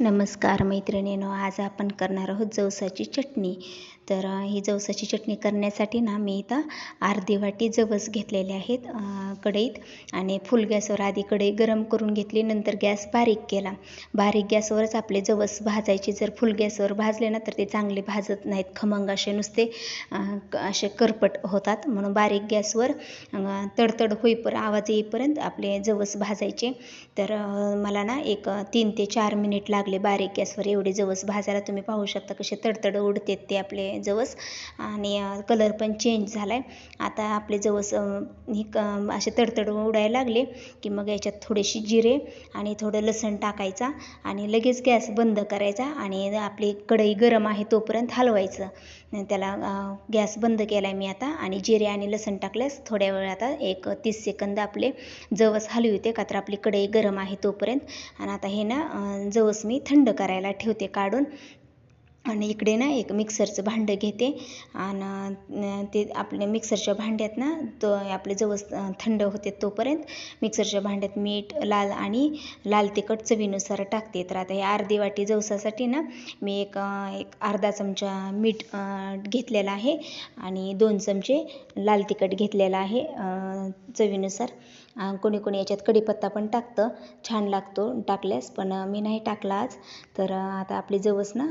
नमस्कार मैत्रिणीनो आज आपण करणार आहोत जवसाची चटणी. तर ही जवसाची चटणी करण्यासाठी ना मी इथं अर्धी वाटी जवस घेतलेले आहेत कढईत. आणि फुल गॅसवर आधी कढई गरम करून घेतली नंतर गॅस बारीक केला. बारीक गॅसवरच आपले जवस भाजायचे. जर फुल गॅसवर भाजले ना तर ते चांगले भाजत नाहीत. खमंग असे नुसते क- असे करपट होतात. म्हणून बारीक गॅसवर तडतड होईपर्यंत आवाज येईपर्यंत आपले जवस भाजायचे. तर मला ना एक तीन ते चार मिनिट लागले आपले बारीक गॅसवर एवढे जवस भाजायला तुम्ही पाहू शकता कसे तडतड उडतात ते आपले जवस. आणि कलर पण चेंज झाला आहे आता आपले जवस हे क असे तडतड उडायला लागले की मग याच्यात थोडेशी जिरे आणि थोडं लसण टाकायचा आणि लगेच गॅस बंद करायचा आणि आपली कढई गरम आहे तोपर्यंत हलवायचं. त्याला गॅस बंद केला आहे मी आता आणि जिरे आणि लसण टाकल्यास थोड्या वेळ आता एक तीस सेकंद आपले जवस हलवी होते का तर आपली कढई गरम आहे तोपर्यंत. आणि आता हे ना जवस मी थंड करायला ठेवते काढून. आणि इकडे ना एक मिक्सरचं भांडं घेते. आणि ते आपल्या मिक्सरच्या भांड्यात ना तो आपले जवस थंड होते तोपर्यंत मिक्सरच्या भांड्यात मीठ लाल आणि लाल तिखट चवीनुसार टाकते. तर आता हे अर्धी वाटी जवसासाठी ना मी एक एक अर्धा चमचा मीठ घेतलेला आहे. आणि दोन चमचे लाल तिखट घेतलेला आहे चवीनुसार. कोणी कोणी याच्यात कढीपत्ता पण टाकतं. छान लागतो टाकल्यास पण मी नाही टाकला आज. तर आता आपले जवस ना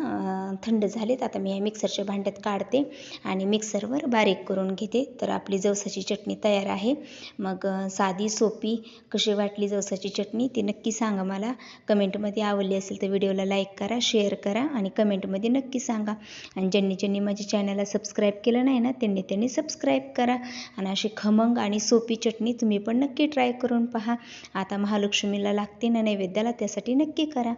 थंड झालेत. आता मी ह्या मिक्सरच्या भांड्यात काढते आणि मिक्सरवर बारीक करून घेते. तर आपली जवसाची चटणी तयार आहे. मग साधी सोपी कशी वाटली जवसाची चटणी ती नक्की सांगा मला. कमेंटमध्ये आवडली असेल तर व्हिडिओला लाईक करा शेअर करा आणि कमेंटमध्ये नक्की सांगा. आणि ज्यांनी ज्यांनी माझ्या चॅनलला सबस्क्राईब केलं नाही ना त्यांनी त्यांनी सबस्क्राईब करा. आणि अशी खमंग आणि सोपी चटणी तुम्ही पण नक्की ट्राय करून पहा. आता महालक्ष्मीला लागते ना नैवेद्याला त्यासाठी नक्की करा.